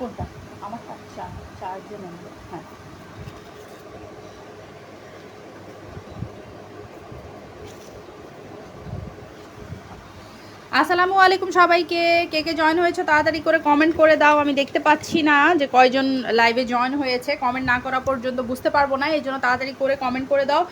কোনটা? আমারটা চার চারজন আমরা হ্যাঁ। আসসালামু আলাইকুম সবাইকে। কে কে জয়েন হয়েছে তাড়াতাড়ি করে কমেন্ট করে দাও। আমি দেখতে পাচ্ছি না যে কয়জন লাইভে জয়েন হয়েছে। কমেন্ট না করা পর্যন্ত বুঝতে পারব না, এই জন্য তাড়াতাড়ি করে কমেন্ট করে দাও।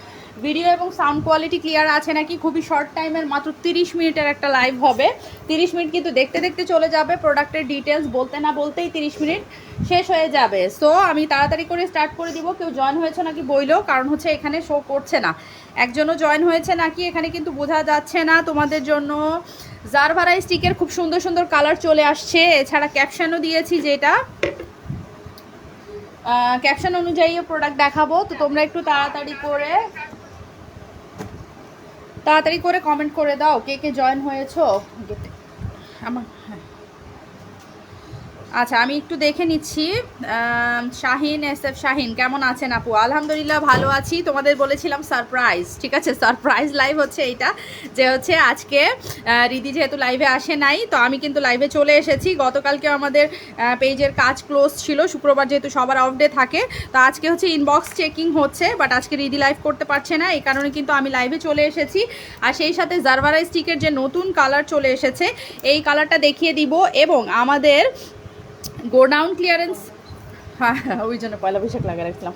ভিডিও এবং সাউন্ড কোয়ালিটি ক্লিয়ার আছে নাকি? খুবই শর্ট টাইমের মাত্র তিরিশ মিনিটের একটা লাইভ হবে। তিরিশ মিনিট কিন্তু দেখতে দেখতে চলে যাবে প্রোডাক্টের ডিটেলস বলতে না বলতেই তিরিশ মিনিট শেষ হয়ে যাবে। সো আমি তাড়াতাড়ি করে স্টার্ট করে দিব, কেউ জয়েন হয়েছে নাকি বইলো, কারণ হচ্ছে এখানে শো করছে না। একজনও জয়েন হয়েছে নাকি, এখানে কিন্তু বোঝা যাচ্ছে না তোমাদের জন্য। জারভারা স্টিকের খুব সুন্দর সুন্দর কালার চলে আসছে। এছাড়া ক্যাপশনও দিয়েছি যেটা। ক্যাপশন অনুযায়ী প্রোডাক্ট দেখাবো। তো তোমরা একটু তাড়াতাড়ি করে তাড়াতাড়ি করে কমেন্ট করে দাও কে কে জয়েন হয়েছো। আমার আচ্ছা আমি একটু দেখে নিচ্ছি। শাহিন এস এফ শাহিন, কেমন আছেন আপু? আলহামদুলিল্লাহ ভালো আছি। তোমাদের বলেছিলাম সারপ্রাইজ ঠিক আছে? সারপ্রাইজ লাইভ হচ্ছে এইটা, যে হচ্ছে আজকে রিদি যেহেতু লাইভে আসে নাই, তো আমি কিন্তু লাইভে চলে এসেছি। গতকালকে আমাদের পেজের কাজ ক্লোজ ছিল, শুক্রবার যেহেতু সবার অফ ডে থাকে, তো আজকে হচ্ছে ইনবক্স চেকিং হচ্ছে বাট আজকে রিদি লাইভ করতে পারছে না, এই কারণে কিন্তু আমি লাইভে চলে এসেছি। আর সেই সাথে জারভারা স্টিকের যে নতুন কালার চলে এসেছে, এই কালারটা দেখিয়ে দিব, এবং আমাদের গোডাউন ক্লিয়ারেন্স হ্যাঁ ওই জন্য পয়লা বৈশাখ লাগা রাখছিলাম।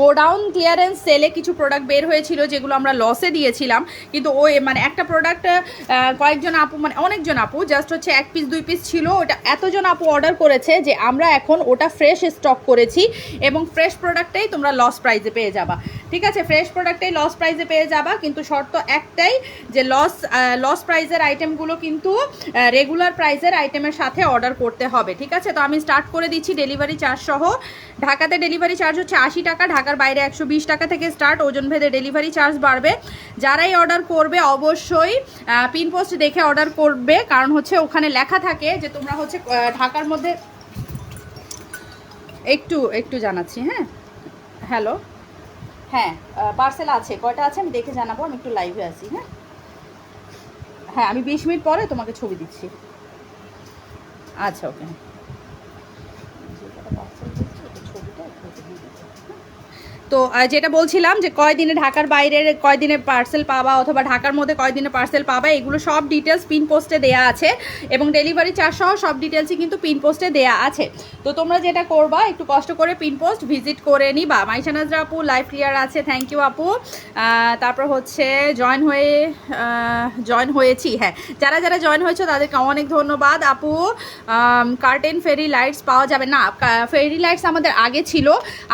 গোডাউন ক্লিয়ারেন্স সেলে কিছু প্রোডাক্ট বের হয়েছিল যেগুলো আমরা লসে দিয়েছিলাম। কিন্তু ওই মানে একটা প্রোডাক্ট কয়েকজন আপু মানে অনেকজন আপু জাস্ট হচ্ছে এক পিস দুই পিস ছিল। ওটা এতজন আপু অর্ডার করেছে যে আমরা এখন ওটা ফ্রেশ স্টক করেছি এবং ফ্রেশ প্রোডাক্টটাই তোমরা লস প্রাইজে পেয়ে যাবা। ঠিক আছে ফ্রেশ প্রোডাক্টটাই লস প্রাইজে পেয়ে যাবা, কিন্তু শর্ত একটাই যে লস লস প্রাইজের আইটেমগুলো কিন্তু রেগুলার প্রাইজের আইটেমের সাথে অর্ডার করতে হবে। ঠিক আছে, তো আমি স্টার্ট করে দিচ্ছি ডেলিভারি চার্জ সহ। ঢাকাতে ডেলিভারি চার্জ হচ্ছে আশি টাকা, ঢাকার বাইরে একশো বিশ টাকা থেকে স্টার্ট ওজন ভেদে ডেলিভারি চার্জ বাড়বে। যারাই অর্ডার করবে, অবশ্যই পিন পোস্ট দেখে অর্ডার করবে। কারণ হচ্ছে ওখানে লেখা থাকে যে তোমরা হচ্ছে ঢাকার মধ্যে একটু একটু জানাচ্ছি হ্যাঁ? হ্যালো হ্যাঁ পার্সেল আছে, কয়টা আছে আমি দেখে জানাব, আমি একটু লাইভে আছি হ্যাঁ? হ্যাঁ আমি বিশ মিনিট পরে তোমাকে ছবি দিচ্ছি। আচ্ছা ওকে তো যেটা বলছিলাম যে কয়দিনে ঢাকার বাইরের, কয়দিনে পার্সেল পাবা অথবা ঢাকার মধ্যে কয়দিনে পার্সেল পাবা, এগুলো সব ডিটেলস পিন পোস্টে দেয়া আছে এবং ডেলিভারি চার্জ সহ সব ডিটেলসই কিন্তু পিন পোস্টে দেয়া আছে। তো তোমরা যেটা করবা, একটু কষ্ট করে পিন পোস্ট ভিজিট করে নিবা। মাইশানাজরা আপু লাইভ ক্লিয়ার আছে থ্যাংক ইউ আপু। তারপর হচ্ছে জয়েন হয়ে জয়েন হয়েছি হ্যাঁ। যারা যারা জয়েন হয়েছে, তাদেরকে অনেক ধন্যবাদ আপু। কার্টেন ফেরি লাইটস পাওয়া যাবে না ফেরি লাইটস আমাদের আগে ছিল।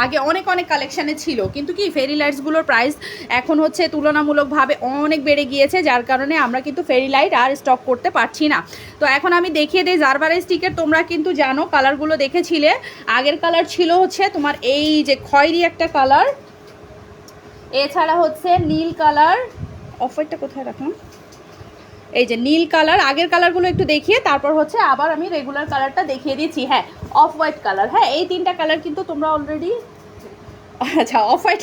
আগে অনেক অনেক কালেকশানে ছিল। কিন্তু কি ফেরি লাইটসগুলোর প্রাইস এখন হচ্ছে তুলনামূলকভাবে অনেক বেড়ে গিয়েছে, যার কারণে আমরা কিন্তু ফেরি লাইট আর স্টক করতে পারছি না। তো এখন আমি দেখিয়ে দিই জারবারের স্টিকের তোমরা কিন্তু জানো কালারগুলো দেখেছিলে। আগের কালার ছিল হচ্ছে তোমার এই যে খয়েরি একটা কালার এছাড়া হচ্ছে নীল কালার অফারটা কোথায় রাখলাম? এই যে নীল কালার আগের কালারগুলো একটু দেখিয়ে, তারপর হচ্ছে আবার আমি রেগুলার কালারটা দেখিয়ে দিচ্ছি। হ্যাঁ অফ হোয়াইট কালার হ্যাঁ এই তিনটা কালার কিন্তু তোমরা অলরেডি আচ্ছা অফ হোয়াইট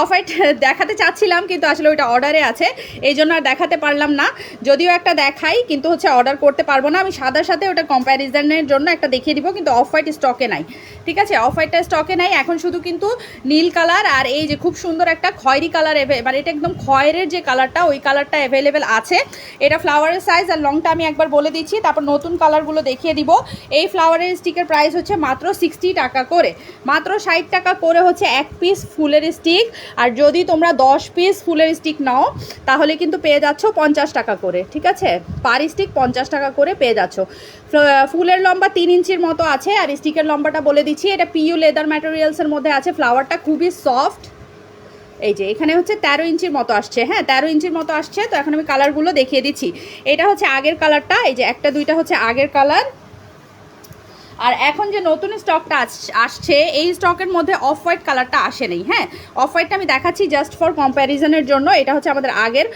অফ হোয়াইট দেখাতে চাচ্ছিলাম, কিন্তু আসলে ওইটা অর্ডারে আছে। এই জন্য আর দেখাতে পারলাম না। যদিও একটা দেখাই, কিন্তু হচ্ছে অর্ডার করতে পারব না। আমি সাদার সাথে ওটা কম্প্যারিজনের জন্য একটা দেখিয়ে দিব, কিন্তু অফ হোয়াইট স্টকে নাই। ঠিক আছে? অফ হোয়াইটটা স্টকে নাই। এখন শুধু কিন্তু নীল কালার আর এই যে খুব সুন্দর একটা খয়েরি কালার এবার এটা একদম খয়েরের যে কালারটা ওই কালারটা অ্যাভেলেবেল আছে। এটা ফ্লাওয়ারের সাইজ আর লংটা আমি একবার বলে দিচ্ছি। তারপর নতুন কালারগুলো দেখিয়ে দিব। এই ফ্লাওয়ারের স্টিকের প্রাইস হচ্ছে মাত্র সিক্সটি টাকা করে। মাত্র ষাট টাকা করে হচ্ছে এক পিস ফুলের স্টিক আর যদি তোমরা দশ পিস ফুলের স্টিক নাও, তাহলে কিন্তু পেয়ে যাচ্ছ পঞ্চাশ টাকা করে, ঠিক আছে? পার স্টিক পঞ্চাশ টাকা করে পেয়ে যাচ্ছ। ফ্ল- ফুলের লম্বা তিন ইঞ্চির মতো আছে, আর স্টিকের লম্বাটা বলে দিচ্ছি, এটা পিইউ লেদার ম্যাটেরিয়ালসের মধ্যে আছে ফ্লাওয়ারটা খুবই সফট এই যে, এখানে হচ্ছে তেরো ইঞ্চির মতো আসছে হ্যাঁ তেরো ইঞ্চির মতো আসছে, তো এখন আমি কালারগুলো দেখিয়ে দিচ্ছি। এটা হচ্ছে আগের কালারটা এই যে একটা, দুইটা হচ্ছে আগের কালার আর এখন যে নতুন স্টকটা আসছে, এই স্টকের মধ্যে অফ হোয়াইট কালারটা আসে নেই হ্যাঁ? অফ হোয়াইটটা আমি দেখাচ্ছি জাস্ট ফর কম্প্যারিজনের জন্য, এটা হচ্ছে আমাদের আগের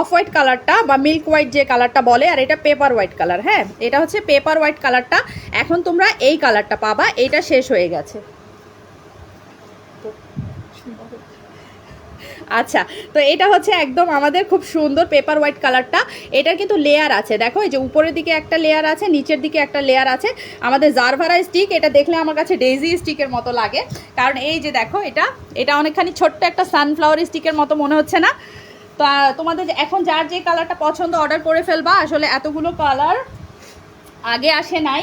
অফ হোয়াইট কালারটা বা মিল্ক হোয়াইট যে কালারটা বলে, আর এটা পেপার হোয়াইট কালার হ্যাঁ? এটা হচ্ছে পেপার হোয়াইট কালারটা। এখন তোমরা এই কালারটা পাবা এইটা শেষ হয়ে গেছে। আচ্ছা তো এটা হচ্ছে একদম আমাদের খুব সুন্দর পেপার হোয়াইট কালারটা এটার কিন্তু লেয়ার আছে, দেখো, এই যে উপরের দিকে একটা লেয়ার আছে, নিচের দিকে একটা লেয়ার আছে। আমাদের জারভারা স্টিক এটা দেখলে আমার কাছে ডেইজি স্টিকের মতো লাগে। কারণ এই যে দেখো এটা এটা অনেকখানি ছোট্ট একটা সানফ্লাওয়ার স্টিকের মতো মনে হচ্ছে না। তো তোমাদের এখন যার যে কালারটা পছন্দ অর্ডার করে ফেলবা। আসলে এতগুলো কালার আগে আসে নাই।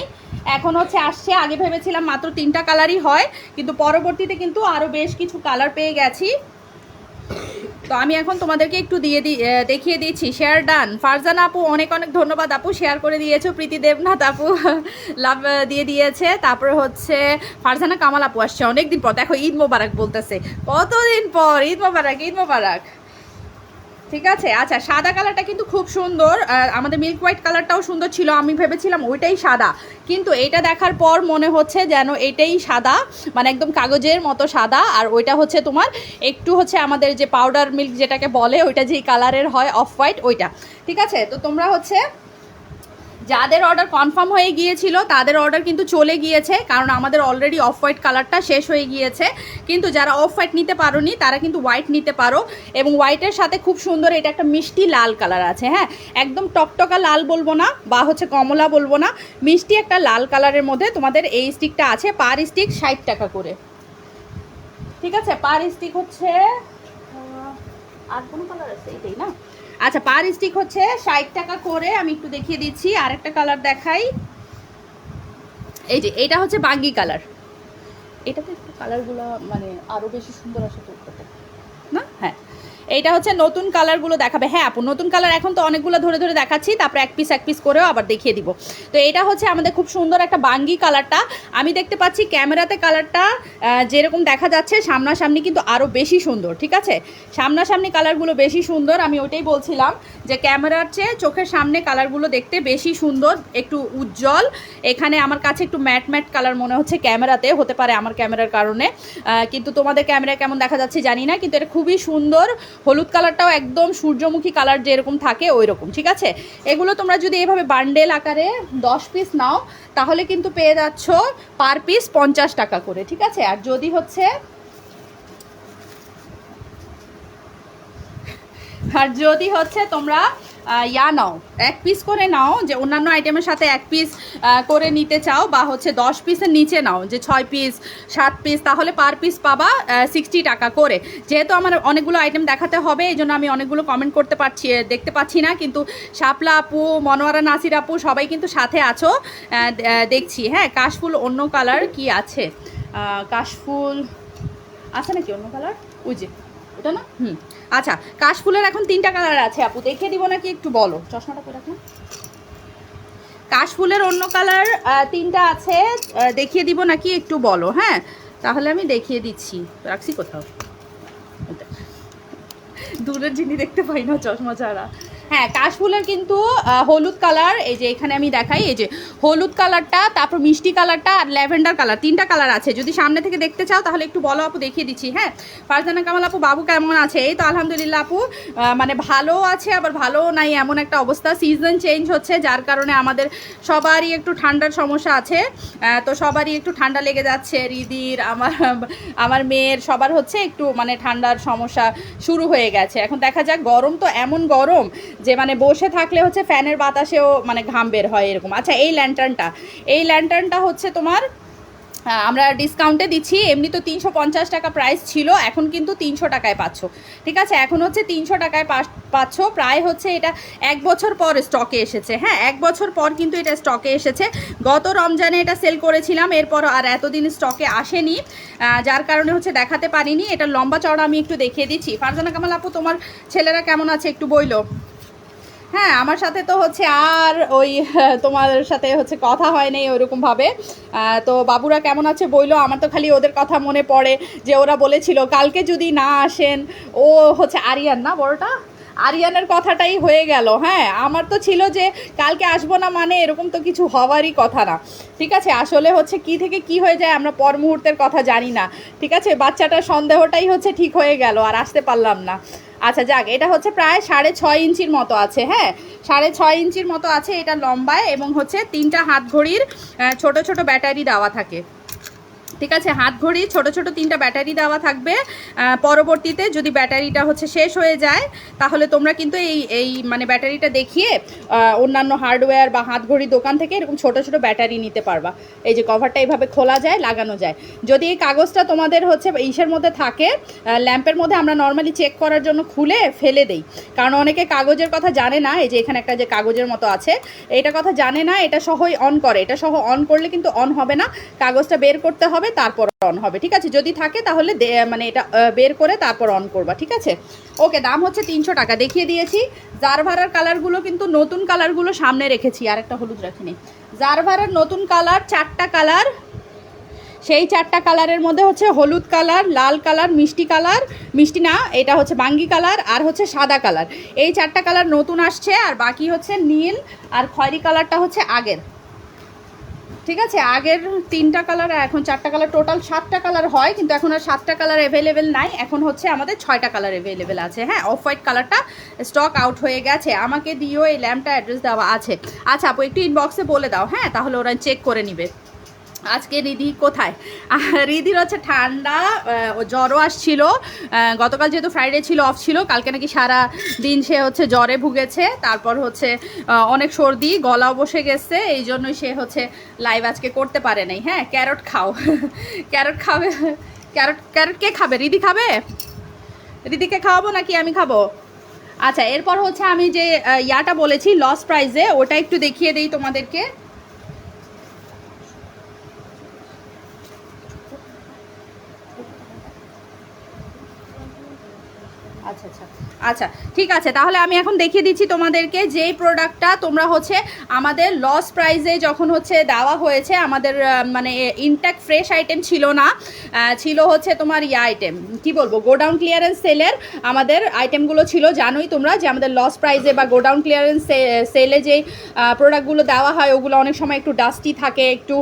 এখন হচ্ছে আসছে, আগে ভেবেছিলাম মাত্র তিনটা কালারই হয়। কিন্তু পরবর্তীতে কিন্তু আরও বেশ কিছু কালার পেয়ে গেছি। তো আমি এখন তোমাদেরকে একটু দিয়ে দেখিয়ে দিচ্ছি। শেয়ার ডান ফারজান আপু, অনেক অনেক ধন্যবাদ আপু শেয়ার করে দিয়েছ। প্রীতি দেবনাথ আপু লাভ দিয়ে দিয়েছে। তারপর হচ্ছে ফারজানা কামাল আপু আসছে অনেকদিন পর। দেখো, ঈদ মোবারক বলতেছে। কতদিন পর? ঈদ মোবারক ঈদ মোবারক। ঠিক আছে? আচ্ছা সাদা কালারটা কিন্তু খুব সুন্দর। আমাদের মিল্ক হোয়াইট কালারটাও সুন্দর ছিল, আমি ভেবেছিলাম ওইটাই সাদা। কিন্তু এটা দেখার পর মনে হচ্ছে যেন এটাই সাদা মানে একদম কাগজের মতো সাদা। আর ওইটা হচ্ছে তোমার একটু হচ্ছে আমাদের যে পাউডার মিল্ক যেটাকে বলে, ওইটা যেই কালারের হয় অফ হোয়াইট ওইটা। ঠিক আছে? তো তোমরা হচ্ছে যাদের অর্ডার কনফার্ম হয়ে গিয়েছিল, তাদের অর্ডার কিন্তু চলে গিয়েছে, কারণ আমাদের অলরেডি অফ হোয়াইট কালারটা শেষ হয়ে গিয়েছে। কিন্তু যারা অফ হোয়াইট নিতে পারোনি, তারা কিন্তু হোয়াইট নিতে পারো। এবং হোয়াইটের সাথে খুব সুন্দর এটা একটা মিষ্টি লাল কালার আছে হ্যাঁ? একদম টকটকা লাল বলব না, বা হচ্ছে কমলা বলব না। মিষ্টি একটা লাল কালারের মধ্যে তোমাদের এই স্টিকটা আছে পার স্টিক ষাট টাকা করে। ঠিক আছে? পার স্টিক হচ্ছে আর কোনো কালার আছে এটাই না? আচ্ছা পার স্টিক হচ্ছে ষাট টাকা করে, আমি একটু দেখিয়ে দিচ্ছি, আরেকটা কালার দেখাই। এই যে, এটা হচ্ছে বাঙ্গি কালার এটাতে একটু কালারগুলো মানে আরও বেশি সুন্দর আসে এইটা হচ্ছে নতুন কালারগুলো দেখাবে। হ্যাঁ আপু, নতুন কালার এখন তো অনেকগুলো ধরে ধরে দেখাচ্ছি, তারপরে এক পিস এক পিস করেও আবার দেখিয়ে দিব। তো এটা হচ্ছে আমাদের খুব সুন্দর একটা বাঙ্গি কালারটা আমি দেখতে পাচ্ছি ক্যামেরাতে কালারটা যেরকম দেখা যাচ্ছে, সামনাসামনি কিন্তু আরও বেশি সুন্দর, ঠিক আছে? সামনাসামনি কালারগুলো বেশি সুন্দর, আমি ওইটাই বলছিলাম যে ক্যামেরার চেয়ে চোখের সামনে কালারগুলো দেখতে বেশি সুন্দর, একটু উজ্জ্বল। এখানে আমার কাছে একটু ম্যাট ম্যাট কালার মনে হচ্ছে ক্যামেরাতে, হতে পারে আমার ক্যামেরার কারণে। কিন্তু তোমাদের ক্যামেরা কেমন দেখা যাচ্ছে জানি না, কিন্তু এটা খুবই সুন্দর হলুদ কালারটাও একদম সূর্যমুখী কালার যেরকম থাকে ওই রকম ঠিক আছে? এগুলো তোমরা যদি এভাবে বান্ডেল আকারে দশ পিস নাও, তাহলে কিন্তু পেয়ে যাচ্ছ পার পিস পঞ্চাশ টাকা করে, ঠিক আছে? আর যদি হচ্ছে আর যদি হচ্ছে তোমরা ইয়া নাও, এক পিস করে নাও, যে অন্যান্য আইটেমের সাথে এক পিস করে নিতে চাও বা হচ্ছে দশ পিসের নিচে নাও, যে ছয় পিস সাত পিস তাহলে পার পিস পাবা সিক্সটি টাকা করে। যেহেতু আমার অনেকগুলো আইটেম দেখাতে হবে, এই জন্য আমি অনেকগুলো কমেন্ট করতে পারছি দেখতে পাচ্ছি না, কিন্তু শাপলা আপু, মনোয়ারা নাসির আপু, সবাই কিন্তু সাথে আছো। দেখছি হ্যাঁ কাশফুল অন্য কালার কি আছে? কাশফুল, আছে নাকি অন্য কালার ওই যে, ওটা না? হুম। আচ্ছা কাশফুলের এখন তিনটা কালার আছে আপু, দেখিয়ে দিব নাকি একটু বলো? চশমাটা করে রাখো। কাশফুলের অন্য কালার তিনটা আছে দেখিয়ে দিব নাকি একটু বলো হ্যাঁ? তাহলে আমি দেখিয়ে দিচ্ছি। রাখছি কোথাও। দূরের জিনিস দেখতে পাই না চশমা ছাড়া। হ্যাঁ কাশফুলের কিন্তু হলুদ কালার, এই যে এখানে আমি দেখাই, এই যে হলুদ কালারটা, তারপর মিষ্টি কালারটা আর ল্যাভেন্ডার কালার, তিনটা কালার আছে। যদি সামনে থেকে দেখতে চাও, তাহলে একটু বলো আপু, দেখিয়ে দিচ্ছি হ্যাঁ? ফারজানা কামাল আপু, বাবু কেমন আছে? এই তো আলহামদুলিল্লাহ আপু মানে ভালো আছে, আবার ভালো নাই, এমন একটা অবস্থা। সিজন চেঞ্জ হচ্ছে, যার কারণে আমাদের সবারই একটু ঠান্ডার সমস্যা আছে। তো সবারই একটু ঠান্ডা লেগে যাচ্ছে, রিদির, আমার আমার মেয়ের, সবার হচ্ছে একটু মানে ঠান্ডার সমস্যা শুরু হয়ে গেছে। এখন দেখা যাক, গরম তো এমন গরম যে মানে বসে থাকলে হচ্ছে ফ্যানের বাতাসেও মানে ঘাম বের হয় এরকম। আচ্ছা এই ল্যান্টার্নটা এই ল্যান্টার্নটা হচ্ছে তোমার আমরা ডিসকাউন্টে দিচ্ছি, এমনি তো তিনশো পঞ্চাশ টাকা প্রাইস ছিল, এখন কিন্তু তিনশো টাকায় পাচ্ছ। ঠিক আছে, এখন হচ্ছে তিনশো টাকায় পাচ্ছ, প্রায় হচ্ছে এটা এক বছর পর স্টকে এসেছে। হ্যাঁ এক বছর পর কিন্তু এটা স্টকে এসেছে। গত রমজানে এটা সেল করেছিলাম এরপর আর এতদিন স্টকে আসেনি যার কারণে হচ্ছে দেখাতে পারিনি। এটা লম্বা চড়া আমি একটু দেখিয়ে দিচ্ছি। ফারজানা কামাল আপু, তোমার ছেলেরা কেমন আছে? একটু বইলো। হ্যাঁ আমার সাথে তো হচ্ছে আর ওই, তোমার সাথে হচ্ছে কথা হয় নাই ওরকমভাবে তো বাবুরা কেমন আছে বইলো? আমার তো খালি ওদের কথা মনে পড়ে যে ওরা বলেছিল, কালকে যদি না আসেন, ও হচ্ছে আরিয়ান না বড়টা? আরিয়ানের কথাটাই হয়ে গেল হ্যাঁ? আমার তো ছিল যে কালকে আসব না মানে এরকম তো কিছু হওয়ারই কথা না। ঠিক আছে? আসলে হচ্ছে কি থেকে কি হয়ে যায় আমরা পর মুহূর্তের কথা জানি না। ঠিক আছে? বাচ্চাটার সন্দেহটাই হচ্ছে ঠিক হয়ে গেল, আর আসতে পারলাম না। আচ্ছা যাক, এটা হচ্ছে প্রায় সাড়ে ছয় ইঞ্চির মতো আছে হ্যাঁ? সাড়ে ছয় ইঞ্চির মতো আছে এটা লম্বায় এবং হচ্ছে তিনটা হাত ঘড়ির ছোট ছোট ব্যাটারি দেওয়া থাকে। ঠিক আছে? হাত ঘড়ি, ছোট ছোট তিনটা ব্যাটারি দেওয়া থাকবে। পরবর্তীতে যদি ব্যাটারিটা হচ্ছে শেষ হয়ে যায়, তাহলে তোমরা কিন্তু এই এই মানে ব্যাটারিটা দেখিয়ে অন্যান্য হার্ডওয়্যার বা হাত ঘড়ির দোকান থেকে এরকম ছোট ছোট ব্যাটারি নিতে পারবা। এই যে কভারটা এইভাবে খোলা যায়, লাগানো যায়। যদি এই কাগজটা তোমাদের হচ্ছে ইসের মধ্যে থাকে ল্যাম্পের মধ্যে আমরা নর্মালি চেক করার জন্য খুলে ফেলে দেই। কারণ অনেকে কাগজের কথা জানে না, এই যে এখানে একটা যে কাগজের মতো আছে এটা কথা জানে না, এটা সহই অন করে। এটা সহ অন করলে কিন্তু অন হবে না। কাগজটা বের করতে হবে তারপর অন হবে, ঠিক আছে? যদি থাকে তাহলে মানে এটা বের করে তারপর অন করবা, ঠিক আছে? ওকে দাম হচ্ছে তিনশো টাকা, দেখিয়ে দিয়েছি। জারভারার কালারগুলো কিন্তু নতুন কালারগুলো সামনে রেখেছি, আর একটা হলুদ রাখিনি। জারভারার নতুন কালার চারটা কালার সেই চারটা কালারের মধ্যে হচ্ছে হলুদ কালার লাল কালার মিষ্টি কালার মিষ্টি না, এটা হচ্ছে বাঙ্গি কালার আর হচ্ছে সাদা কালার এই চারটা কালার নতুন আসছে, আর বাকি হচ্ছে নীল, আর খয়েরি কালারটা হচ্ছে আগের। ঠিক আছে? আগের তিনটা কালার আর এখন চারটা কালার টোটাল সাতটা কালার হয়, কিন্তু এখন আর সাতটা কালার অ্যাভেলেবেল নাই। এখন হচ্ছে আমাদের ছয়টা কালার অ্যাভেলেবেল আছে। হ্যাঁ অফ হোয়াইট কালারটা স্টক আউট হয়ে গেছে। আমাকে দিও এই ল্যাম্পটা অ্যাড্রেস দেওয়া আছে। আচ্ছা আপু, একটু ইনবক্সে বলে দাও। হ্যাঁ তাহলে ওরা চেক করে নিবে। আজকে রিধি কোথায়? রিধির হচ্ছে ঠান্ডা জ্বরও আসছিল। গতকাল যেহেতু ফ্রাইডে ছিল অফ ছিল, কালকে নাকি সারা দিন সে হচ্ছে জ্বরে ভুগেছে। তারপর হচ্ছে অনেক সর্দি, গলাও বসে গেছে, এই জন্যই সে হচ্ছে লাইভ আজকে করতে পারে নাই। হ্যাঁ ক্যারট খাও। ক্যারট খাবে, ক্যারট ক্যারট কে খাবে? রিধি খাবে? রিধিকে খাওয়াবো নাকি আমি খাব? আচ্ছা এরপর হচ্ছে আমি যে ইয়াটা বলেছি লস প্রাইজে ওটা একটু দেখিয়ে দিই তোমাদেরকে। আচ্ছা আচ্ছা। আচ্ছা ঠিক আছে, তাহলে আমি এখন দেখিয়ে দিচ্ছি তোমাদেরকে যেই প্রোডাক্টটা তোমরা হচ্ছে আমাদের লস প্রাইসে যখন হচ্ছে দেওয়া হয়েছে, আমাদের মানে ইনট্যাক্ট ফ্রেশ আইটেম ছিল না ছিল হচ্ছে তোমার ইয়া আইটেম কি বলব, গোডাউন ক্লিয়ারেন্স সেলের আমাদের আইটেমগুলো ছিল, জানোই তোমরা যে আমাদের লস প্রাইসে বা গোডাউন ক্লিয়ারেন্স সেলে যেই প্রোডাক্টগুলো দেওয়া হয়, ওগুলো অনেক সময় একটু ডাস্টি থাকে, একটু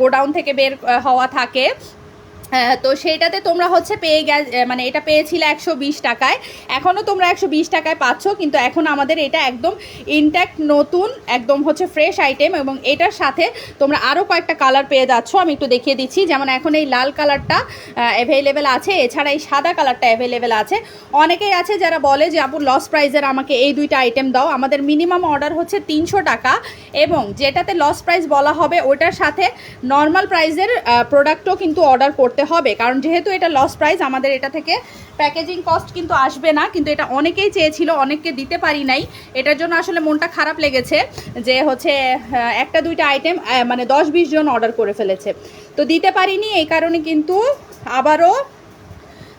গোডাউন থেকে বের হওয়া থাকে। তো সেইটাতে তোমরা হচ্ছে পেয়ে গে মানে এটা পেয়েছিলে একশো বিশ টাকায়। এখনও তোমরা একশো বিশ টাকায় পাচ্ছ, কিন্তু এখন আমাদের এটা একদম ইনট্যাক্ট নতুন, একদম হচ্ছে ফ্রেশ আইটেম এবং এটার সাথে তোমরা আরও কয়েকটা কালার পেয়ে যাচ্ছ। আমি একটু দেখিয়ে দিচ্ছি, যেমন এখন এই লাল কালারটা অ্যাভেলেবেল আছে, এছাড়া এই সাদা কালারটা অ্যাভেলেবেল আছে। অনেকেই আছে যারা বলে যে আপু লস প্রাইজের আমাকে এই দুইটা আইটেম দাও। আমাদের মিনিমাম অর্ডার হচ্ছে তিনশো টাকা এবং যেটাতে লস প্রাইস বলা হবে, ওটার সাথে নর্মাল প্রাইজের প্রোডাক্টও কিন্তু অর্ডার করতে হবে। কারণ যেহেতু এটা লস প্রাইস আমাদের এটা থেকে প্যাকেজিং কস্ট কিন্তু আসবে না। কিন্তু এটা অনেকেই চেয়েছিল, অনেককে দিতে পারি নাই। এটার জন্য আসলে মনটা খারাপ লেগেছে যে হচ্ছে একটা, দুইটা আইটেম মানে দশ, বিশ জন অর্ডার করে ফেলেছে। তো দিতে পারিনি, এই কারণে কিন্তু আবারও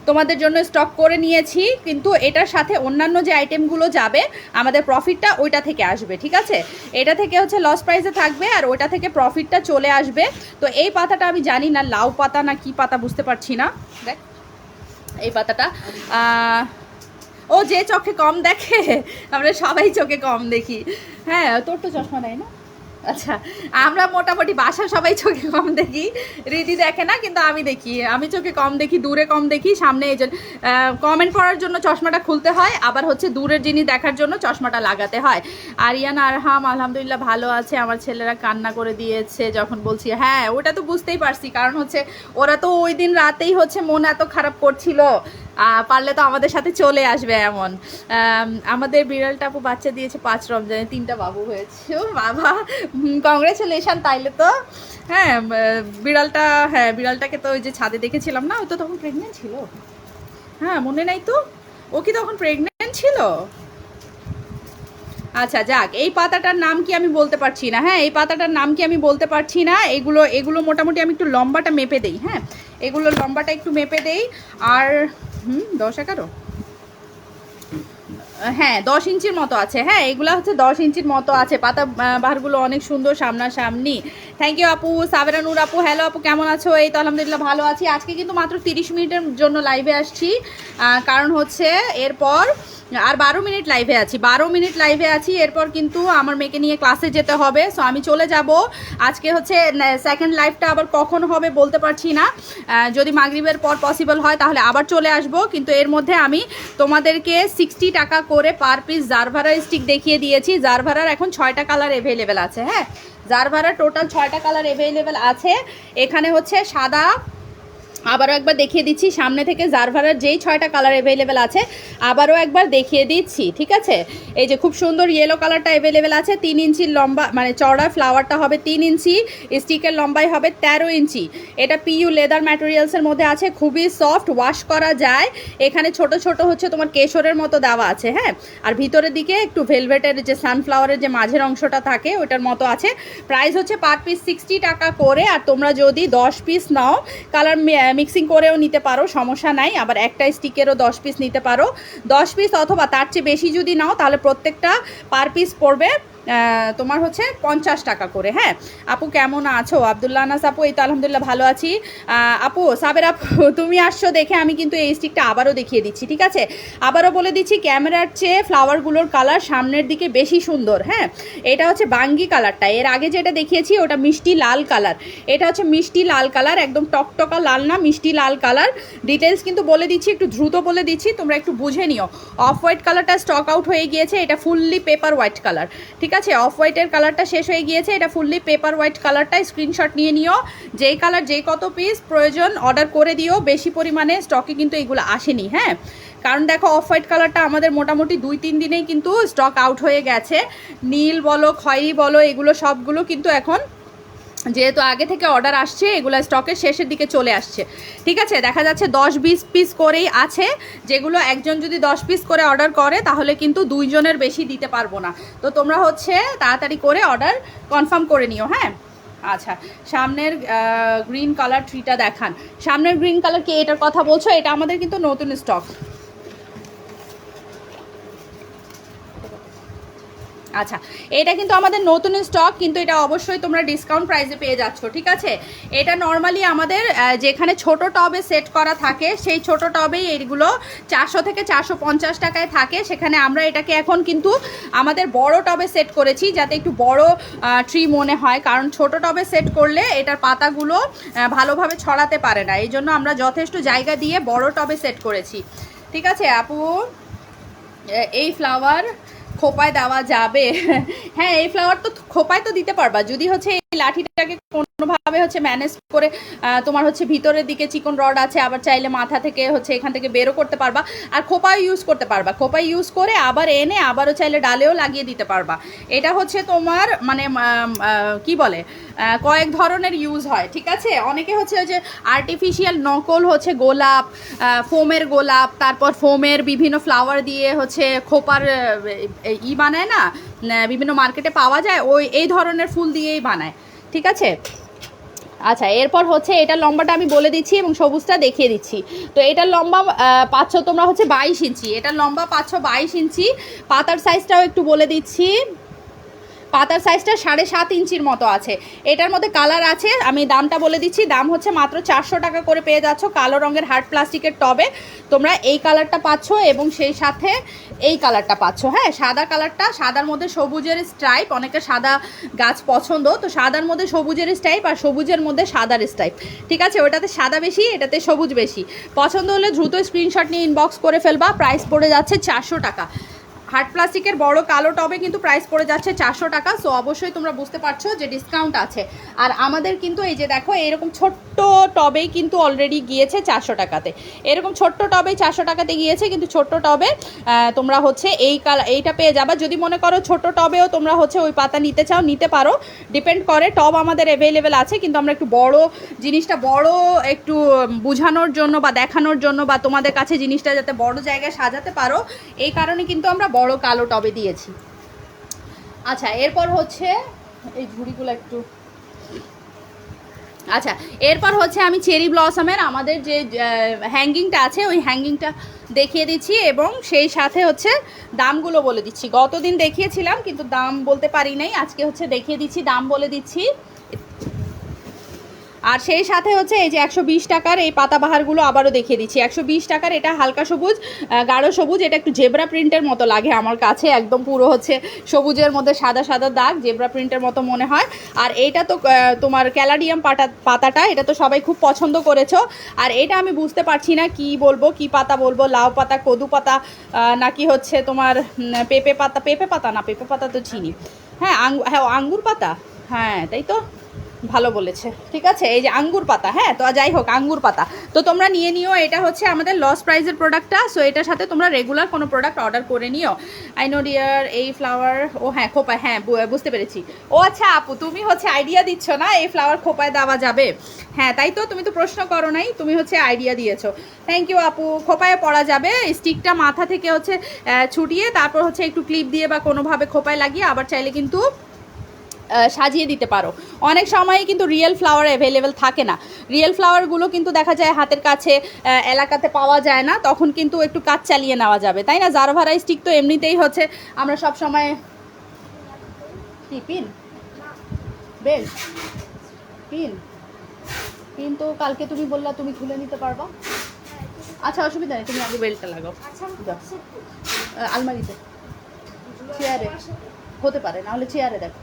তোমাদের জন্য স্টক করে নিয়েছি, কিন্তু এটার সাথে অন্যান্য যে আইটেমগুলো যাবে, আমাদের প্রফিটটা ওইটা থেকে আসবে, ঠিক আছে? এটা থেকে হচ্ছে লস প্রাইসে থাকবে আর ওইটা থেকে প্রফিটটা চলে আসবে। তো এই পাতাটা আমি জানি না, লাউ পাতা না কি পাতা বুঝতে পারছি না। দেখ, এই পাতাটা। ও যে চোখে কম দেখে, আমরা সবাই চোখে কম দেখি। হ্যাঁ তোর তো চশমা নেই না? আচ্ছা আমরা মোটামুটি বাসা সবাই চোখে কম দেখি। রীতি দেখে না, কিন্তু আমি দেখি। আমি চোখে কম দেখি, দূরে কম দেখি, সামনে এই কমেন্ট করার জন্য চশমাটা খুলতে হয়, আবার হচ্ছে দূরের জিনিস দেখার জন্য চশমাটা লাগাতে হয়। আরিয়ান, আরহাম, আলহামদুলিল্লাহ ভালো আছে, আমার ছেলেরা কান্না করে দিয়েছে, যখন বলছি হ্যাঁ ওটা তো বুঝতেই পারছি, কারণ হচ্ছে ওরা তো ওই দিন রাতেই হচ্ছে মন এত খারাপ করছিল। পারলে তো আমাদের সাথে চলে আসবে এমন। আমাদের বিড়ালটা বাচ্চা দিয়েছে পাঁচ রমজানে, তিনটা বাবু হয়েছে। বাবা কংগ্রেচুলেশন তাইলে তো। হ্যাঁ বিড়ালটা হ্যাঁ বিড়ালটাকে তো ওই যে ছাদে দেখেছিলাম না, ও তো তখন প্রেগনেন্ট ছিল। হ্যাঁ মনে নাই তো? ও কি তখন প্রেগনেন্ট ছিল? আচ্ছা যাক, এই পাতাটার নাম কি আমি বলতে পারছি না? হ্যাঁ এই পাতাটার নাম কি আমি বলতে পারছি না? এগুলো এগুলো মোটামুটি আমি একটু লম্বাটা মেপে দেই হ্যাঁ? এগুলো লম্বাটা একটু মেপে দেই, আর, হুম, দশ এগারো? হ্যাঁ দশ ইঞ্চির মতো আছে। হ্যাঁ এগুলো হচ্ছে দশ ইঞ্চির মতো আছে। পাতা বাহারগুলো অনেক সুন্দর সামনাসামনি। থ্যাংক ইউ আপু, সাবেরা নূর আপু হ্যালো আপু, কেমন আছো? এই তো আলহামদুলিল্লাহ ভালো আছি। আজকে কিন্তু মাত্র তিরিশ মিনিটের জন্য লাইভে আসছি। কারণ হচ্ছে এরপর আর বারো মিনিট লাইভে আছি। বারো মিনিট লাইভে আছি, এরপর কিন্তু আমার মেয়েকে নিয়ে ক্লাসে যেতে হবে। সো আমি চলে যাব। আজকে হচ্ছে সেকেন্ড লাইভটা আবার কখন হবে বলতে পারছি না। যদি মাগরিবের পর পসিবল হয়, তাহলে আবার চলে আসব। কিন্তু এর মধ্যে আমি তোমাদেরকে সিক্সটি টাকা করে পার পিস জারভারার স্টিক দেখিয়ে দিয়েছি। জারভারার এখন ছয়টা কালার এভেলেবেল আছে হ্যাঁ? জারভারার টোটাল ছয়টা কালার এভেলেবেল আছে। এখানে হচ্ছে সাদা আবারও একবার দেখিয়ে দিচ্ছি, সামনে থেকে জারভারার যেই ছয়টা কালার অ্যাভেলেবেল আছে, আবারও একবার দেখিয়ে দিচ্ছি, ঠিক আছে? এই যে খুব সুন্দর ইয়েলো কালারটা অ্যাভেলেবেল আছে, তিন ইঞ্চির লম্বা মানে চওড়া ফ্লাওয়ারটা হবে তিন ইঞ্চি স্টিকের লম্বাই হবে তেরো ইঞ্চি। এটা পিইউ লেদার ম্যাটেরিয়ালসের মধ্যে আছে, খুবই সফট ওয়াশ করা যায়। এখানে ছোট ছোট হচ্ছে তোমার কেশরের মতো দেওয়া আছে হ্যাঁ? আর ভিতরের দিকে একটু ভেলভেটের যে সানফ্লাওয়ারের যে মাঝের অংশটা থাকে ওটার মতো আছে। প্রাইস হচ্ছে পার পিস সিক্সটি টাকা করে, আর তোমরা যদি দশ পিস নাও কালার মিক্সিং করেও নিতে পারো, সমস্যা নাই। আবার একটা স্টিকেরও দশ পিস নিতে পারো। দশ পিস অথবা তার চেয়ে বেশি যদি নাও, তাহলে প্রত্যেকটা পার পিস পড়বে। তোমার হচ্ছে পঞ্চাশ টাকা করে হ্যাঁ? আপু কেমন আছো? আবদুল্লাহ আনাস আপু, এই তো আলহামদুলিল্লাহ ভালো আছি। আপু, সাবের আপু, তুমি আসছো দেখে আমি কিন্তু এই স্টিকটা আবারও দেখিয়ে দিচ্ছি, ঠিক আছে? আবারও বলে দিচ্ছি, ক্যামেরার চেয়ে ফ্লাওয়ারগুলোর কালার সামনের দিকে বেশি সুন্দর হ্যাঁ? এটা হচ্ছে বাঙ্গি কালারটা এর আগে যেটা দেখিয়েছি, ওটা মিষ্টি লাল কালার এটা হচ্ছে মিষ্টি লাল কালার একদম টকটকা লাল না, মিষ্টি লাল কালার ডিটেলস কিন্তু বলে দিচ্ছি, একটু দ্রুত বলে দিচ্ছি, তোমরা একটু বুঝে নিও। অফ হোয়াইট কালারটা স্টক আউট হয়ে গিয়েছে, এটা ফুললি পেপার হোয়াইট কালার ঠিক আছে? অফ হোয়াইটের কালারটা শেষ হয়ে গিয়েছে, এটা ফুললি পেপার হোয়াইট কালারটা স্ক্রিনশট নিয়ে নিও। যেই কালার যেই কত পিস প্রয়োজন অর্ডার করে দিও, বেশি পরিমাণে স্টকে কিন্তু এগুলো আসেনি হ্যাঁ? কারণ দেখো, অফ হোয়াইট কালারটা আমাদের মোটামুটি দুই, তিন দিনেই কিন্তু স্টক আউট হয়ে গেছে। নীল বলো, খয়েরি বলো, এগুলো সবগুলো কিন্তু এখন যেহেতু আগে থেকে অর্ডার আসছে, এগুলো স্টকের শেষের দিকে চলে আসছে। ঠিক আছে? দেখা যাচ্ছে দশ বিশ পিস করেই আছে। যেগুলো একজন যদি দশ পিস করে অর্ডার করে, তাহলে কিন্তু দুইজনের বেশি দিতে পারব না। তো তোমরা হচ্ছে তাড়াতাড়ি করে অর্ডার কনফার্ম করে নিও হ্যাঁ? আচ্ছা সামনের গ্রিন কালার ট্রিটা দেখান। সামনের গ্রিন কালার কি এটার কথা বলছো? এটা আমাদের কিন্তু নতুন স্টক আচ্ছা এটা কিন্তু আমাদের নতুন স্টক কিন্তু এটা অবশ্যই তোমরা ডিসকাউন্ট প্রাইসে পেয়ে যাচ্ছ, ঠিক আছে? এটা নর্মালি আমাদের যেখানে ছোট টবে সেট করা থাকে, সেই ছোট টবেই এইগুলো চারশো থেকে চারশো পঞ্চাশ টাকায় থাকে। সেখানে আমরা এটাকে এখন কিন্তু আমাদের বড় টবে সেট করেছি, যাতে একটু বড় ট্রি মনে হয়। কারণ ছোট টবে সেট করলে এটার পাতাগুলো ভালোভাবে ছড়াতে পারে না। এই জন্য আমরা যথেষ্ট জায়গা দিয়ে বড় টবে সেট করেছি। ঠিক আছে, আপু? এই ফ্লাওয়ার খোপায় দেওয়া যাবে। হ্যাঁ এই ফ্লাওয়ার তো খোপায় তো দিতে পারবা। যদি হচ্ছে এই লাঠিটাকে কোনোভাবে হচ্ছে ম্যানেজ করে তোমার হচ্ছে ভিতরের দিকে চিকন রড আছে, আবার চাইলে মাথা থেকে হচ্ছে এখান থেকে বেরো করতে পারবা। আর খোপায় ইউজ করতে পারবা। খোপায় ইউজ করে আবার এনে আবারও চাইলে ডালেও লাগিয়ে দিতে পারবা। এটা হচ্ছে তোমার মানে কি বলে কয়েক ধরনের ইউজ হয়, ঠিক আছে? অনেকে হচ্ছে যে আর্টিফিশিয়াল নকল হচ্ছে গোলাপ ফোমের গোলাপ, তারপর ফোমের বিভিন্ন ফ্লাওয়ার দিয়ে হচ্ছে খোপার ই বানায় না বিভিন্ন মার্কেটে পাওয়া যায়, ওই, এই ধরনের ফুল দিয়েই বানায়, ঠিক আছে? আচ্ছা এরপর হচ্ছে এটার লম্বাটা আমি বলে দিচ্ছি এবং সবুজটা দেখিয়ে দিচ্ছি। তো এটার লম্বা পাচ্ছ তোমরা হচ্ছে বাইশ ইঞ্চি। এটার লম্বা পাচ্ছ বাইশ ইঞ্চি। পাতার সাইজটাও একটু বলে দিচ্ছি। পাতার সাইজটা সাড়ে সাত ইঞ্চির মতো আছে। এটার মধ্যে কালার আছে, আমি দামটা বলে দিচ্ছি। দাম হচ্ছে মাত্র চারশো টাকা করে পেয়ে যাচ্ছ কালো রঙের হার্ড প্লাস্টিকের টবে তোমরা এই কালারটা পাচ্ছ এবং সেই সাথে এই কালারটা পাচ্ছ। হ্যাঁ সাদা কালারটা সাদার মধ্যে সবুজের স্ট্রাইপ অনেকে সাদা গাছ পছন্দ, তো সাদার মধ্যে সবুজের স্ট্রাইপ আর সবুজের মধ্যে সাদার স্ট্রাইপ ঠিক আছে, ওটাতে সাদা বেশি, এটাতে সবুজ বেশি। পছন্দ হলে দ্রুত স্ক্রিনশট নিয়ে ইনবক্স করে ফেলবা প্রাইস পড়ে যাচ্ছে চারশো টাকা। হার্ড প্লাস্টিকের বড় কালো টবে কিন্তু প্রাইস পড়ে যাচ্ছে চারশো টাকা সো অবশ্যই তোমরা বুঝতে পারছ যে ডিসকাউন্ট আছে। আর আমাদের কিন্তু এই যে দেখো, এরকম ছোট্ট টবেই কিন্তু অলরেডি গিয়েছে চারশো টাকাতে। এরকম ছোট্ট টবেই চারশো টাকাতে গিয়েছে কিন্তু ছোট্ট টবে তোমরা হচ্ছে এই কাল, এইটা পেয়ে যাবা। যদি মনে করো ছোট টবেও তোমরা হচ্ছে ওই পাতা নিতে চাও, নিতে পারো। ডিপেন্ড করে, টব আমাদের অ্যাভেলেবেল আছে, কিন্তু আমরা একটু বড় জিনিসটা, বড় একটু বোঝানোর জন্য বা দেখানোর জন্য বা তোমাদের কাছে জিনিসটা যাতে বড় জায়গায় সাজাতে পারো, এই কারণে কিন্তু আমরা বড় কালো টবে দিয়েছি। আচ্ছা এরপর হচ্ছে, এই ঝুড়িগুলো একটু। আচ্ছা এরপর হচ্ছে আমি চেরি ব্লসমের আমাদের যে হ্যাঙ্গিংটা আছে, ওই হ্যাঙ্গিংটা দেখিয়ে দিচ্ছি এবং সেই সাথে হচ্ছে দামগুলো বলে দিচ্ছি। গতদিন দেখিয়েছিলাম, কিন্তু দাম বলতে পারি নাই। আজকে হচ্ছে দেখিয়ে দিচ্ছি, দাম বলে দিচ্ছি। আর সেই সাথে হচ্ছে এই যে একশো বিশ টাকার এই পাতাবাহারগুলো আবারও দেখিয়ে দিচ্ছি। একশো বিশ টাকার এটা হালকা সবুজ গাঢ় সবুজ, এটা একটু জেব্রা প্রিন্টের মতো লাগে আমার কাছে, একদম পুরো হচ্ছে সবুজের মধ্যে সাদা সাদা দাগ, জেব্রা প্রিন্টের মতো মনে হয়। আর এটা তো তোমার ক্যালাডিয়াম পাতা পাতাটা, এটা তো সবাই খুব পছন্দ করেছ। আর এটা আমি বুঝতে পারছি না কি বলব, কি পাতা বলব, লাউ পাতা, কদু পাতা নাকি হচ্ছে তোমার পেঁপে পাতা পেঁপে পাতা না, পেঁপে পাতা তো চিনি। হ্যাঁ হ্যাঁ আঙ্গুর পাতা। হ্যাঁ তাই তো? ভালো বলেছে। ঠিক আছে? এই যে আঙ্গুর পাতা হ্যাঁ? তো যাই হোক, আঙ্গুর পাতা। তো তোমরা নিয়ে নিও, এটা হচ্ছে আমাদের লস প্রাইজের প্রোডাক্টটা সো এটার সাথে তোমরা রেগুলার কোনো প্রোডাক্ট অর্ডার করে নিও। আই নো ডিয়ার এই ফ্লাওয়ার ও হ্যাঁ খোপায় হ্যাঁ বুঝতে পেরেছি। ও আচ্ছা আপু, তুমি হচ্ছে আইডিয়া দিচ্ছ না, এই ফ্লাওয়ার খোপায় দেওয়া যাবে? হ্যাঁ তাই তো? তুমি তো প্রশ্ন করো নাই, তুমি হচ্ছে আইডিয়া দিয়েছ। থ্যাংক ইউ আপু, খোপায় পড়া যাবে। স্টিকটা মাথা থেকে হচ্ছে ছুটিয়ে, তারপর হচ্ছে একটু ক্লিপ দিয়ে বা কোনোভাবে খোপায় লাগিয়ে, আবার চাইলে কিন্তু সাজিয়ে দিতে পারো। অনেক সময়ই কিন্তু রিয়েল ফ্লাওয়ার অ্যাভেলেবেল থাকে না। রিয়েল ফ্লাওয়ারগুলো কিন্তু দেখা যায় হাতের কাছে এলাকাতে পাওয়া যায় না তখন কিন্তু একটু কাজ চালিয়ে নেওয়া যাবে। তাই না? জারভারাই স্টিক তো এমনিতেই হচ্ছে। আমরা সব সময় পিন বেল্ট পিন পিন তো কালকে তুমি বললা তুমি খুলে নিতে পারবা। আচ্ছা অসুবিধা নেই তুমি আগে বেল্টটা লাগাও। যাও। আলমারিতে। চেয়ারে হতে পারে না হলে চেয়ারে দেখো।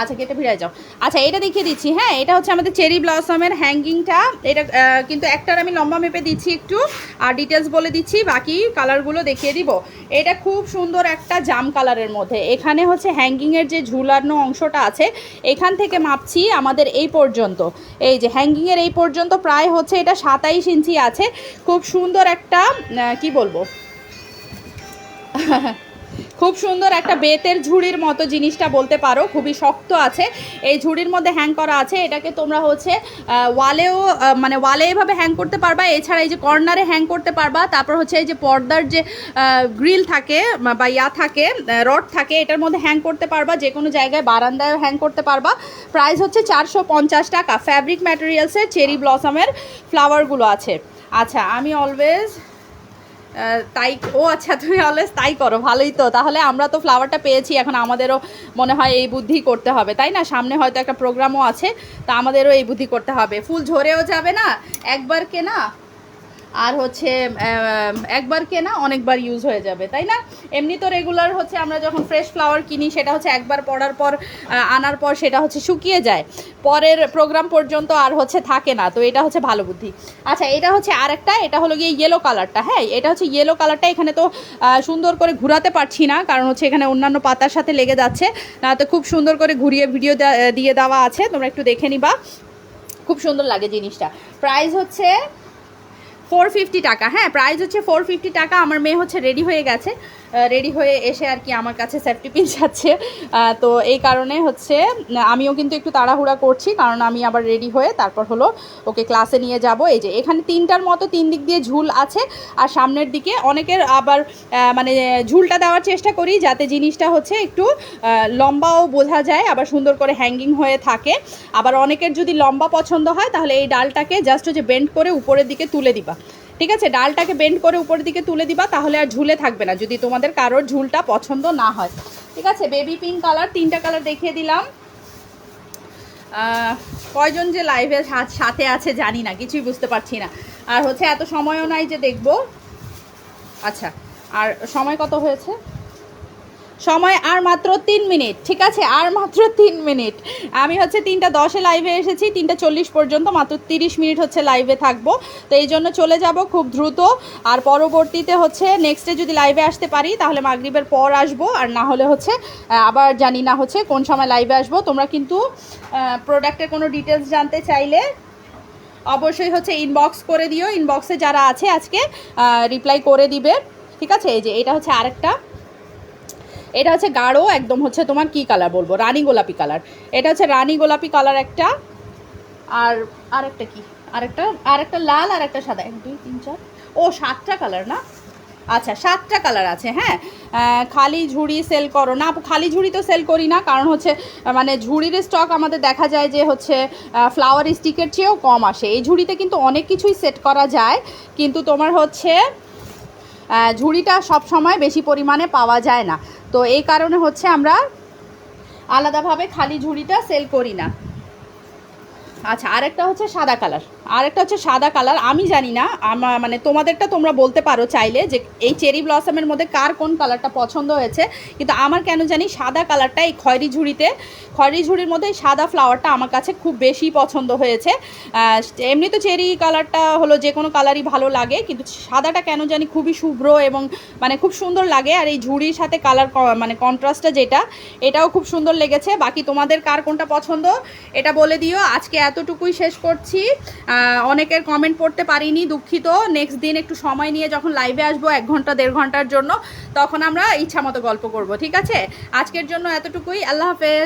আচ্ছা কেটে ভিড়ায় যাও। আচ্ছা এটা দেখিয়ে দিচ্ছি। হ্যাঁ এটা হচ্ছে আমাদের চেরি ব্লসমের হ্যাঙ্গিংটা। এটা কিন্তু একটার আমি লম্বা মেপে দিচ্ছি একটু, আর ডিটেলস বলে দিচ্ছি, বাকি কালারগুলো দেখিয়ে দিব। এটা খুব সুন্দর একটা জাম কালারের মধ্যে। এখানে হচ্ছে হ্যাঙ্গিংয়ের যে ঝুলানো অংশটা আছে, এখান থেকে মাপছি আমাদের এই পর্যন্ত। এই যে হ্যাঙ্গিংয়ের এই পর্যন্ত প্রায় হচ্ছে এটা সাতাইশ ইঞ্চি আছে। খুব সুন্দর একটা কি বলব? খুব সুন্দর একটা বেতের ঝুড়ির মতো জিনিসটা বলতে পারো, খুবই শক্ত আছে। এই ঝুড়ির মধ্যে হ্যাং করা আছে, এটাকে তোমরা হচ্ছে ওয়ালেও মানে ওয়ালে এভাবে হ্যাং করতে পারবা, এছাড়া এই যে কর্নারে হ্যাং করতে পারবা, তারপর হচ্ছে এই যে পর্দার যে গ্রিল থাকে বা ইয়া থাকে রড থাকে, এটার মধ্যে হ্যাং করতে পারবা যে কোনো জায়গায় বারান্দায় হ্যাং করতে পারবা। প্রাইস হচ্ছে চারশো পঞ্চাশ টাকা। ফ্যাব্রিক ম্যাটেরিয়ালসের চেরি ব্লসমের ফ্লাওয়ারগুলো আছে। আচ্ছা আমি অলওয়েজ তাই, ও আচ্ছা তুমি অলওয়েজ তাই করো, ভালোই তো। তাহলে আমরা তো ফ্লাওয়ারটা পেয়েছি, এখন আমাদেরও মনে হয় এই বুদ্ধি করতে হবে, তাই না? সামনে হয়তো একটা প্রোগ্রামও আছে, তা আমাদেরও এই বুদ্ধি করতে হবে। ফুল ঝরেও যাবে না, একবার কেনা আর হচ্ছে একবার কেনা অনেকবার ইউজ হয়ে যাবে, তাই না? এমনি তো রেগুলার হচ্ছে, আমরা যখন ফ্রেশ ফ্লাওয়ার কিনি, সেটা হচ্ছে একবার পড়ার পর আনার পর সেটা হচ্ছে শুকিয়ে যায়। পরের প্রোগ্রাম পর্যন্ত আর হচ্ছে থাকে না, তো এটা হচ্ছে ভালো বুদ্ধি। আচ্ছা এটা হচ্ছে আরেকটা, এটা হলো গিয়ে ইয়েলো কালারটা হ্যাঁ? এটা হচ্ছে ইয়েলো কালারটা এখানে তো সুন্দর করে ঘুরাতে পারছি না, কারণ হচ্ছে এখানে অন্যান্য পাতার সাথে লেগে যাচ্ছে। না, তো খুব সুন্দর করে ঘুরিয়ে ভিডিও দিয়ে দেওয়া আছে, তোমরা একটু দেখে নিবা। খুব সুন্দর লাগে জিনিসটা। প্রাইস হচ্ছে ফোর ফিফটি টাকা। হ্যাঁ প্রাইস হচ্ছে ফোর ফিফটি টাকা। আমার মেয়ে হচ্ছে রেডি হয়ে গেছে। রেডি হয়ে এসে আর কি আমার কাছে সেফটি পিন যাচ্ছে। তো এই কারণে হচ্ছে, আমিও কিন্তু একটু তাড়াহুড়া করছি, কারণ আমি আবার রেডি হয়ে তারপর হলো ওকে ক্লাসে নিয়ে যাব। এই যে, এখানে তিনটার মতো তিন দিক দিয়ে ঝুল আছে, আর সামনের দিকে অনেকের আবার মানে ঝুলটা দেওয়ার চেষ্টা করি, যাতে জিনিসটা হচ্ছে একটু লম্বাও বোঝা যায়, আবার সুন্দর করে হ্যাঙ্গিং হয়ে থাকে। আবার অনেকের যদি লম্বা পছন্দ হয়, তাহলে এই ডালটাকে জাস্ট হচ্ছে বেন্ড করে উপরের দিকে তুলে দিবা। ঠিক আছে? ডালটাকে বেন্ড করে উপরের দিকে তুলে দিবা, তাহলে আর ঝুলে থাকবে না, যদি তোমাদের কারোর ঝুলটা পছন্দ না হয়। ঠিক আছে? বেবি পিঙ্ক কালার তিনটা কালার দেখিয়ে দিলাম। কয়জন যে লাইভে সাথে আছে জানি না, কিছুই বুঝতে পারছি না। আর হচ্ছে এত সময়ও নাই যে দেখব। আচ্ছা আর সময় কত হয়েছে? সময় আর মাত্র তিন মিনিট, ঠিক আছে? আর মাত্র তিন মিনিট। আমি হচ্ছে তিনটা দশে লাইভে এসেছি, তিনটা চল্লিশ পর্যন্ত, মাত্র তিরিশ মিনিট হচ্ছে লাইভে থাকব। তো এই জন্য চলে যাব খুব দ্রুত। আর পরবর্তীতে হচ্ছে নেক্সটে যদি লাইভে আসতে পারি, তাহলে মাগরিবের পর আসব। আর না হলে হচ্ছে আবার জানি না হচ্ছে কোন সময় লাইভে আসব। তোমরা কিন্তু প্রোডাক্টের কোনো ডিটেলস জানতে চাইলে অবশ্যই হচ্ছে ইনবক্স করে দিও। ইনবক্সে যারা আছে আজকে রিপ্লাই করে দিবে। ঠিক আছে? এই যে, এটা হচ্ছে আরেকটা। এটা হচ্ছে গাঢ়, একদম হচ্ছে তোমার কি কালার বলব? রানী গোলাপি কালার এটা হচ্ছে রানী গোলাপি কালার একটা। আর আরেকটা কি? আরেকটা আরেকটা লাল আর একটা সাদা। এক, দুই, তিন, চার। ও, সাতটা কালার না? আচ্ছা সাতটা কালার আছে হ্যাঁ? খালি ঝুড়ি সেল করো না। খালি ঝুড়ি তো সেল করি না, কারণ হচ্ছে মানে ঝুড়ির স্টক আমাদের দেখা যায় যে হচ্ছে ফ্লাওয়ার স্টিকের চেয়েও কম আসে। এই ঝুড়িতে কিন্তু অনেক কিছুই সেট করা যায়, কিন্তু তোমার হচ্ছে ঝুড়িটা সব সময় বেশি পরিমাণে পাওয়া যায় না। তো এই কারণে হচ্ছে আমরা আলাদাভাবে খালি ঝুড়িটা সেল করি না। আচ্ছা আরেকটা হচ্ছে সাদা কালার। আরেকটা হচ্ছে সাদা কালার। আমি জানি না আমার মানে তোমাদেরটা তোমরা বলতে পারো চাইলে যে এই চেরি ব্লসমের মধ্যে কার কোন কালারটা পছন্দ হয়েছে। কিন্তু আমার কেন জানি সাদা কালারটা এই খয়েরি ঝুড়িতে, খয়েরি ঝুড়ির মধ্যে সাদা ফ্লাওয়ারটা আমার কাছে খুব বেশি পছন্দ হয়েছে। এমনি তো চেরি কালারটা হলো যে কোনো কালারই ভালো লাগে, কিন্তু সাদাটা কেন জানি খুবই শুভ্র এবং মানে খুব সুন্দর লাগে। আর এই ঝুড়ির সাথে কালার মানে কন্ট্রাস্টটা যেটা, এটাও খুব সুন্দর লেগেছে। বাকি তোমাদের কার কোনটা পছন্দ, এটা বলে দিও। আজকে এতটুকুই শেষ করছি। অনেকের কমেন্ট পড়তে পারিনি, দুঃখিত। নেক্সট দিন একটু সময় নিয়ে যখন লাইভে আসব, এক ঘণ্টা, দেড় ঘণ্টার জন্য, তখন আমরা ইচ্ছা মতো গল্প করব, ঠিক আছে? আজকের জন্য এতটুকুই। আল্লাহ হাফেজ।